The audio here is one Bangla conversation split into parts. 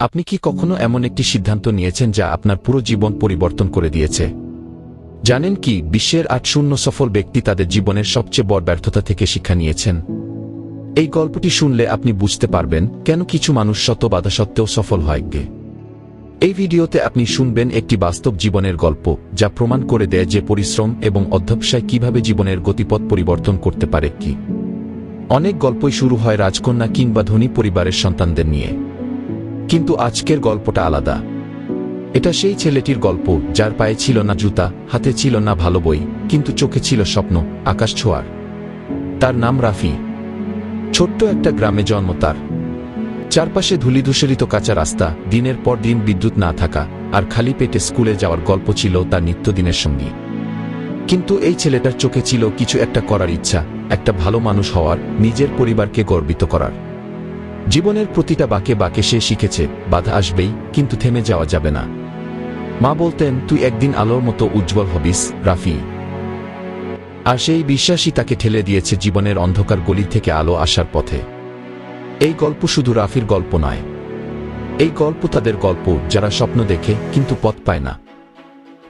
আপনি কি কখনো এমন একটি সিদ্ধান্ত নিয়েছেন যা আপনার পুরো জীবন পরিবর্তন করে দিয়েছে? জানেন কি, বিশ্বের আট শূন্য সফল ব্যক্তি তাদের জীবনের সবচেয়ে বড় ব্যর্থতা থেকে শিক্ষা নিয়েছেন। এই গল্পটি শুনলে আপনি বুঝতে পারবেন কেন কিছু মানুষ শত বাধা সত্ত্বেও সফল হয় এই ভিডিওতে আপনি শুনবেন একটি বাস্তব জীবনের গল্প, যা প্রমাণ করে দেয় যে পরিশ্রম এবং অধ্যবসায় কীভাবে জীবনের গতিপথ পরিবর্তন করতে পারে কি অনেক গল্পই শুরু হয় রাজকন্যা কিংবা ধনী পরিবারের সন্তানদের নিয়ে। কিন্তু আজকের গল্পটা আলাদা। এটা সেই ছেলেটির গল্প, যার পায়ে ছিল না জুতা, হাতে ছিল না ভালো বই, কিন্তু চোখে ছিল স্বপ্ন, আকাশ ছোঁয়ার। তার নাম রাফি। ছোট্ট একটা গ্রামে জন্ম তার। চারপাশে ধূলিধূসরিত কাঁচা রাস্তা, দিনের পর দিন বিদ্যুৎ না থাকা, আর খালি পেটে স্কুলে যাওয়ার গল্প ছিল তার নিত্যদিনের সঙ্গী। কিন্তু এই ছেলেটার চোখে ছিল কিছু একটা করার ইচ্ছা, একটা ভালো মানুষ হওয়ার, নিজের পরিবারকে গর্বিত করার। জীবনের প্রতিটা বাকে বাকে সে শিখেছে, বাধা আসবেই, কিন্তু থেমে যাওয়া যাবে না। মা বলতেন, তুই একদিন আলোর মতো উজ্জ্বল হবিস, রাফি। আর সেই বিশ্বাসই তাকে ঠেলে দিয়েছে জীবনের অন্ধকার গলি থেকে আলো আসার পথে। এই গল্প শুধু রাফির গল্প নয়। এই গল্প তাদের গল্প, যারা স্বপ্ন দেখে, কিন্তু পথ পায় না।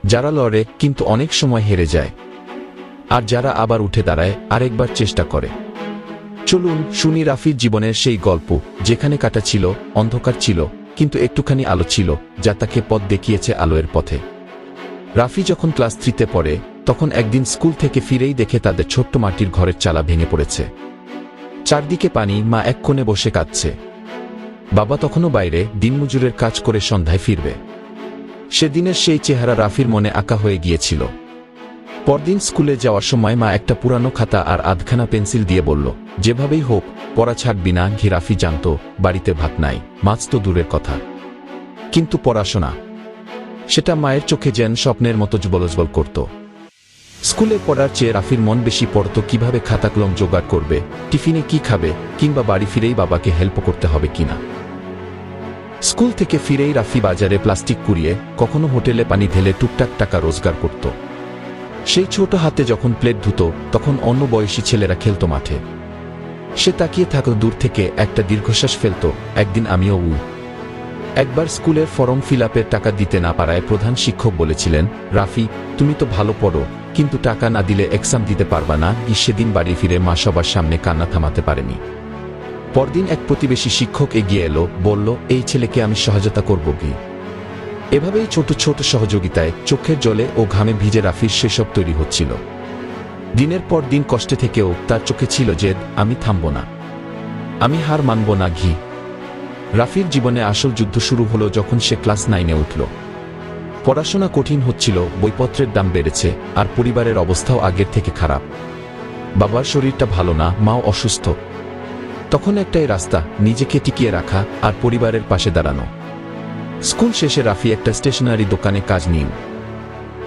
যারা লড়ে, কিন্তু অনেক সময় হেরে যায়। আর যারা আবার উঠে দাঁড়ায়, আরেকবার চেষ্টা করে। চলুন শুনি রাফির জীবনের সেই গল্প। যেখানে কাটা ছিল, অন্ধকার ছিল, কিন্তু একটুখানি আলো ছিল, যা তাকে পথ দেখিয়েছে আলোয়ের পথে। রাফি যখন ক্লাস থ্রিতে পড়ে, তখন একদিন স্কুল থেকে ফিরেই দেখে তাদের ছোট্ট মাটির ঘরের চালা ভেঙে পড়েছে। চারদিকে পানি, মা এক কোণে বসে কাঁদছে। বাবা তখনও বাইরে, দিনমজুরের কাজ করে সন্ধ্যায় ফিরবে। সেদিনের সেই চেহারা রাফির মনে আঁকা হয়ে গিয়েছিল। পরদিন স্কুলে যাওয়ার সময় মা একটা পুরানো খাতা আর আধখানা পেন্সিল দিয়ে বলল, যেভাবেই হোক, পড়া ছাড়বি না, ঘিরাফি জানত, বাড়িতে ভাত নাই, মাছ তো দূরের কথা। কিন্তু পড়াশোনা, সেটা মায়ের চোখে যেন স্বপ্নের মতো জবলজবল করত। স্কুলে পড়ার চেয়ে রাফির মন বেশি পড়ত কীভাবে খাতা কলম জোগাড় করবে, টিফিনে কি খাবে, কিংবা বাড়ি ফিরেই বাবাকে হেল্প করতে হবে কিনা। স্কুল থেকে ফিরেই রাফি বাজারে প্লাস্টিক কুড়িয়ে, কখনো হোটেলে পানি ঢেলে টুকটাক টাকা রোজগার করত। সেই ছোট হাতে যখন প্লেট ধুতো, তখন অন্য বয়সী ছেলেরা খেলত মাঠে। সে তাকিয়ে থাকত দূর থেকে একটা দীর্ঘশ্বাস ফেলত, একদিন আমিও উ একবার স্কুলের ফর্ম ফিল টাকা দিতে না পারায় প্রধান শিক্ষক বলেছিলেন, রাফি, তুমি তো ভালো পড়ো, কিন্তু টাকা না দিলে এক্সাম দিতে পারবা না সেদিন বাড়ি ফিরে মা সবার সামনে কান্না থামাতে পারেনি? পরদিন এক প্রতিবেশী শিক্ষক এগিয়ে এলো, বলল, এই ছেলেকে আমি সহায়তা করব কি? এভাবেই ছোট ছোট সহযোগিতায় চোখের জলে ও ঘামে ভিজে রাফির সেসব তৈরি হচ্ছিল। দিনের পর দিন কষ্টে থেকেও তার চোখে ছিল যে, আমি থামব না। আমি হার মানব না, ঘি। রাফির জীবনে আসল যুদ্ধ শুরু হলো যখন সে ক্লাস নাইনে উঠল। পড়াশোনা কঠিন হচ্ছিল, বইপত্রের দাম বেড়েছে, আর পরিবারের অবস্থাও আগের থেকে খারাপ। বাবার শরীরটা ভালো না, মাও অসুস্থ। তখন একটাই রাস্তা, নিজেকে টিকিয়ে রাখা আর পরিবারের পাশে দাঁড়ানো। স্কুল শেষে রাফি একটা স্টেশনারি দোকানে কাজ নিন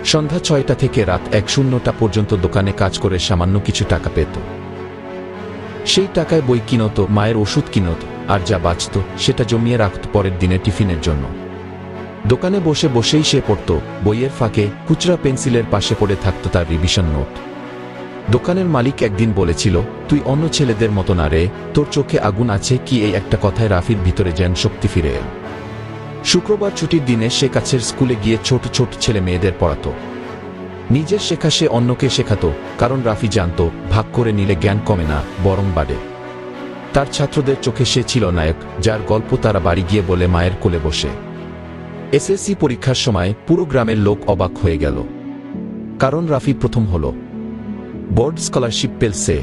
সন্ধ্যা ছয়টা থেকে রাত এক শূন্যটা পর্যন্ত দোকানে কাজ করে সামান্য কিছু টাকা পেত। সেই টাকায় বই কিনত, মায়ের ওষুধ কিনত, আর যা বাঁচত, সেটা জমিয়ে রাখত পরের দিনে টিফিনের জন্য। দোকানে বসে বসেই সে পড়ত, বইয়ের ফাঁকে খুচরা পেন্সিলের পাশে পড়ে থাকত তার রিভিশন নোট। দোকানের মালিক একদিন বলেছিল, তুই অন্য ছেলেদের মতো না রে, তোর চোখে আগুন আছে কি এই একটা কথায় রাফির ভিতরে যেন শক্তি ফিরে এল? শুক্রবার ছুটির দিনে সে কাছের স্কুলে গিয়ে ছোট ছোট ছেলে মেয়েদের পড়াত। নিজের শেখা সে অন্যকে শেখাতো, কারণ রাফি জানত, ভাগ করে নিলে জ্ঞান কমে না, বরং বাড়ে। তার ছাত্রদের চোখে সে ছিল নায়ক, যার গল্প তারা বাড়ি গিয়ে বলে মায়ের কোলে বসে। এসএসসি পরীক্ষার সময় পুরো গ্রামের লোক অবাক হয়ে গেল। কারণ রাফি প্রথম হল। বোর্ড স্কলারশিপ পেলসে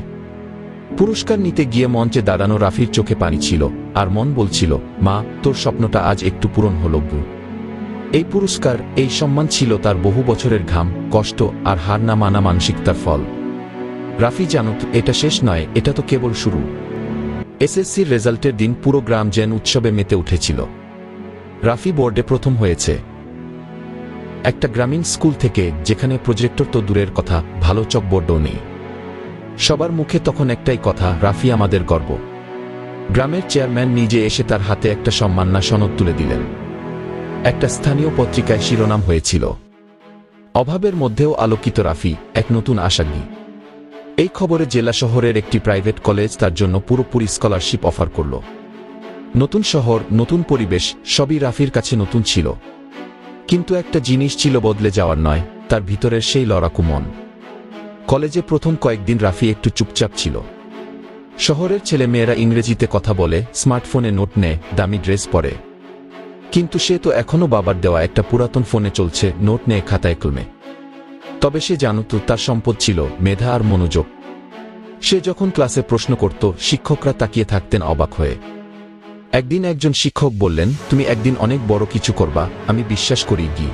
পুরস্কার নিতে গিয়ে মঞ্চে দাঁড়ানো রাফির চোখে পানি ছিল, আর মন বলছিল, মা, তোর স্বপ্নটা আজ একটু পূরণ হল এই পুরস্কার, এই সম্মান ছিল তার বহু বছরের ঘাম, কষ্ট, আর হার না মানা মানসিকতার ফল। রাফি জানুক এটা শেষ নয়, এটা তো কেবল শুরু। এসএসসির রেজাল্টের দিন পুরো গ্রাম যেন উৎসবে মেতে উঠেছিল। রাফি বোর্ডে প্রথম হয়েছে। একটা গ্রামীণ স্কুল থেকে, যেখানে প্রজেক্টর তো দূরের কথা, ভালো চকবোর্ডও নেই। সবার মুখে তখন একটাই কথা, রাফি আমাদের গর্ব। গ্রামের চেয়ারম্যান নিজে এসে তার হাতে একটা সম্মাননা সনদ তুলে দিলেন। একটা স্থানীয় পত্রিকায় শিরোনাম হয়েছিল, অভাবের মধ্যেও আলোকিত রাফি, এক নতুন আশাগ্নি এই খবরে জেলা শহরের একটি প্রাইভেট কলেজ তার জন্য পুরোপুরি স্কলারশিপ অফার করল। নতুন শহর, নতুন পরিবেশ, সবই রাফির কাছে নতুন ছিল। কিন্তু একটা জিনিস ছিল বদলে যাওয়ার নয়, তার ভিতরের সেই লড়াকু মন। কলেজে প্রথম কয়েকদিন রাফি একটু চুপচাপ ছিল। শহরের ছেলেমেয়েরা ইংরেজিতে কথা বলে, স্মার্টফোনে নোট নেয়, দামি ড্রেস পরে। কিন্তু সে তো এখনও বাবার দেওয়া একটা পুরাতন ফোনে চলছে নোট নেয় খাতায় কলমে। তবে সে জানত তার সম্পদ ছিল মেধা আর মনোযোগ। সে যখন ক্লাসে প্রশ্ন করত, শিক্ষকরা তাকিয়ে থাকতেন অবাক হয়ে। একদিন একজন শিক্ষক বললেন, তুমি একদিন অনেক বড় কিছু করবা, আমি বিশ্বাস করি, গি।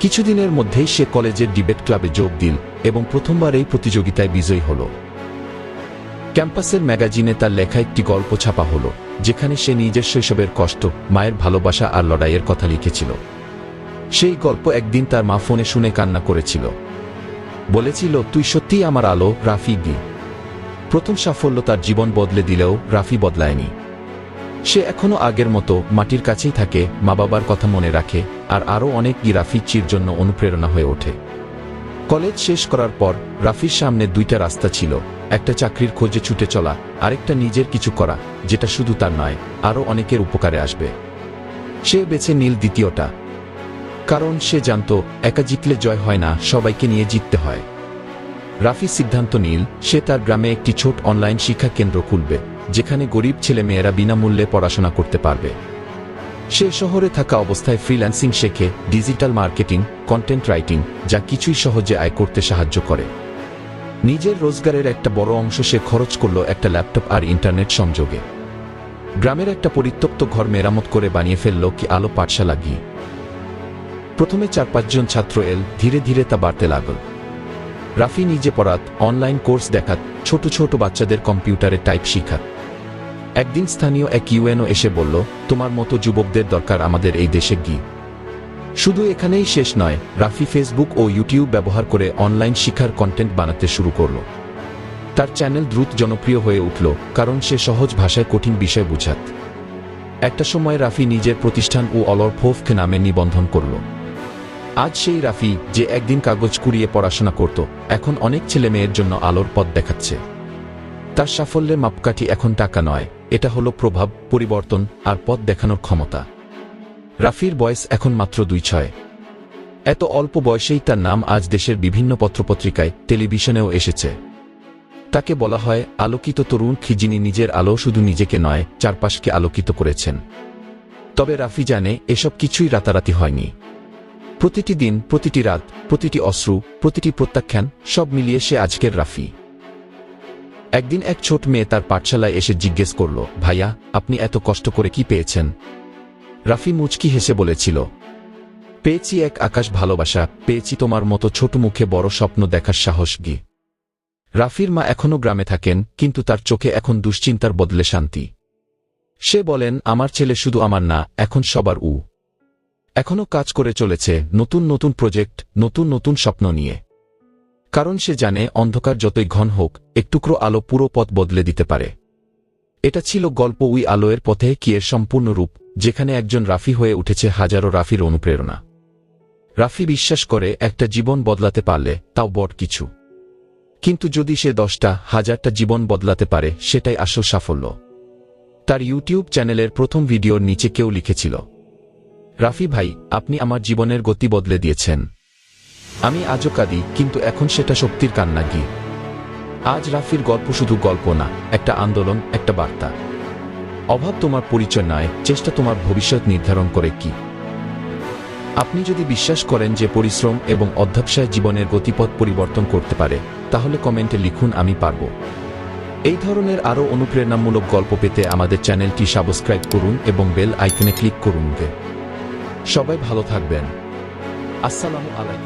কিছুদিনের মধ্যেই সে কলেজের ডিবেট ক্লাবে যোগ দিল। এবং প্রথমবার এই প্রতিযোগিতায় বিজয়ী হল। ক্যাম্পাসের ম্যাগাজিনে তার লেখা একটি গল্প ছাপা হলো, যেখানে সে নিজের শৈশবের কষ্ট, মায়ের ভালোবাসা আর লড়াইয়ের কথা লিখেছিল। সেই গল্প একদিন তার মা ফোনে শুনে কান্না করেছিল। বলেছিল, তুই সত্যিই আমার আলো, রাফি গি। প্রথম সাফল্য তার জীবন বদলে দিলেও রাফি বদলায়নি। সে এখনও আগের মতো মাটির কাছেই থাকে মা বাবার কথা মনে রাখে, আর আরও অনেক গি চির জন্য অনুপ্রেরণা হয়ে ওঠে। কলেজ শেষ করার পর রাফির সামনে দুইটা রাস্তা ছিল, একটা চাকরির খোঁজে ছুটে চলা, আরেকটা নিজের কিছু করা, যেটা শুধু তার নয়, আরও অনেকের উপকারে আসবে। সে বেছে নীল দ্বিতীয়টা। কারণ সে জানত, একা জিতলে জয় হয় না, সবাইকে নিয়ে জিততে হয়। রাফি সিদ্ধান্ত নীল, সে তার গ্রামে একটি ছোট অনলাইন শিক্ষা কেন্দ্র খুলবে, যেখানে গরিব ছেলেমেয়েরা বিনামূল্যে পড়াশোনা করতে পারবে। সে শহরে থাকা অবস্থায় ফ্রিল্যান্সিং শেখে ডিজিটাল মার্কেটিং কন্টেন্ট রাইটিং যা কিছুই সহজে আয় করতে সাহায্য করে। নিজের রোজগারের একটা বড় অংশ সে খরচ করল একটা ল্যাপটপ আর ইন্টারনেট সংযোগে। গ্রামের একটা পরিত্যক্ত ঘর মেরামত করে বানিয়ে ফেলল কি আলো পাঠশালা গিয়ে প্রথমে চার পাঁচজন ছাত্র এল, ধীরে ধীরে তা বাড়তে লাগল। রাফি নিজে পড়াত অনলাইন কোর্স দেখাত, ছোট ছোট বাচ্চাদের কম্পিউটারে টাইপ শিখাত। একদিন স্থানীয় এক ইউএনও এসে বলল, তোমার মতো যুবকদের দরকার আমাদের এই দেশে গিয়ে। শুধু এখানেই শেষ নয়, রাফি ফেসবুক ও ইউটিউব ব্যবহার করে অনলাইন শিক্ষার কন্টেন্ট বানাতে শুরু করল। তার চ্যানেল দ্রুত জনপ্রিয় হয়ে উঠল, কারণ সে সহজ ভাষায় কঠিন বিষয় বুঝাত। একটা সময় রাফি নিজের প্রতিষ্ঠান ও অলরফোফকে নামে নিবন্ধন করল। আজ সেই রাফি, যে একদিন কাগজ কুড়িয়ে পড়াশোনা করত, এখন অনেক ছেলে মেয়ের জন্য আলোর পথ দেখাচ্ছে। তার সাফল্যের মাপকাঠি এখন টাকা নয় এটা হলো প্রভাব, পরিবর্তন আর পথ দেখানোর ক্ষমতা। রাফির বয়স এখন মাত্র দুই ছয়। এত অল্প বয়সেই তার নাম আজ দেশের বিভিন্ন পত্রপত্রিকায়, টেলিভিশনেও এসেছে। তাকে বলা হয় আলোকিত তরুণ যিনি নিজের আলো শুধু নিজেকে নয়, চারপাশকে আলোকিত করেছেন। তবে রাফি জানে এসব কিছুই রাতারাতি হয়নি। প্রতিটি দিন, প্রতিটি রাত, প্রতিটি অশ্রু, প্রতিটি প্রত্যাখ্যান সব মিলিয়ে সে আজকের রাফি। একদিন এক ছোট মেয়ে তার পাঠশালায় এসে জিজ্ঞেস করল, ভাইয়া, আপনি এত কষ্ট করে কি পেয়েছেন? রাফি মুচকি হেসে বলেছিল, পেয়েছি এক আকাশ ভালোবাসা, পেয়েছি তোমার মতো ছোট মুখে বড় স্বপ্ন দেখার সাহস গি রাফির মা এখনও গ্রামে থাকেন, কিন্তু তার চোখে এখন দুশ্চিন্তার বদলে শান্তি। সে বলেন, আমার ছেলে শুধু আমার না, এখন সবার উ। এখনও কাজ করে চলেছে, নতুন নতুন প্রজেক্ট, নতুন নতুন স্বপ্ন নিয়ে। কারণ সে জানে অন্ধকার যতই ঘন হোক একটুকরো আলো পুরো পথ বদলে দিতে পারে। এটা ছিল গল্প উই আলোয়ের পথে কি এর সম্পূর্ণ রূপ, যেখানে একজন রাফি হয়ে উঠেছে হাজারো রাফির অনুপ্রেরণা। রাফি বিশ্বাস করে, একটা জীবন বদলাতে পারলে তাও বড় কিছু। কিন্তু যদি সে দশটা, হাজারটা জীবন বদলাতে পারে, সেটাই আসল সাফল্য। তার ইউটিউব চ্যানেলের প্রথম ভিডিওর নিচে কেউ লিখেছিল, রাফি ভাই, আপনি আমার জীবনের গতি বদলে দিয়েছেন। আমি আজও কাঁদি, কিন্তু এখন সেটা শক্তির কান্না গি আজ রাফির গল্প শুধু গল্প না, একটা আন্দোলন, একটা বার্তা। অভাব তোমার পরিচয় নয়, চেষ্টা তোমার ভবিষ্যৎ নির্ধারণ করে কি? আপনি যদি বিশ্বাস করেন যে পরিশ্রম এবং অধ্যবসায় জীবনের গতিপথ পরিবর্তন করতে পারে, তাহলে কমেন্টে লিখুন, আমি পারব। এই ধরনের আরও অনুপ্রেরণামূলক গল্প পেতে আমাদের চ্যানেলটি সাবস্ক্রাইব করুন এবং বেল আইকনে ক্লিক করুন সবাই ভালো থাকবেন। আসসালামু আলাইকুম।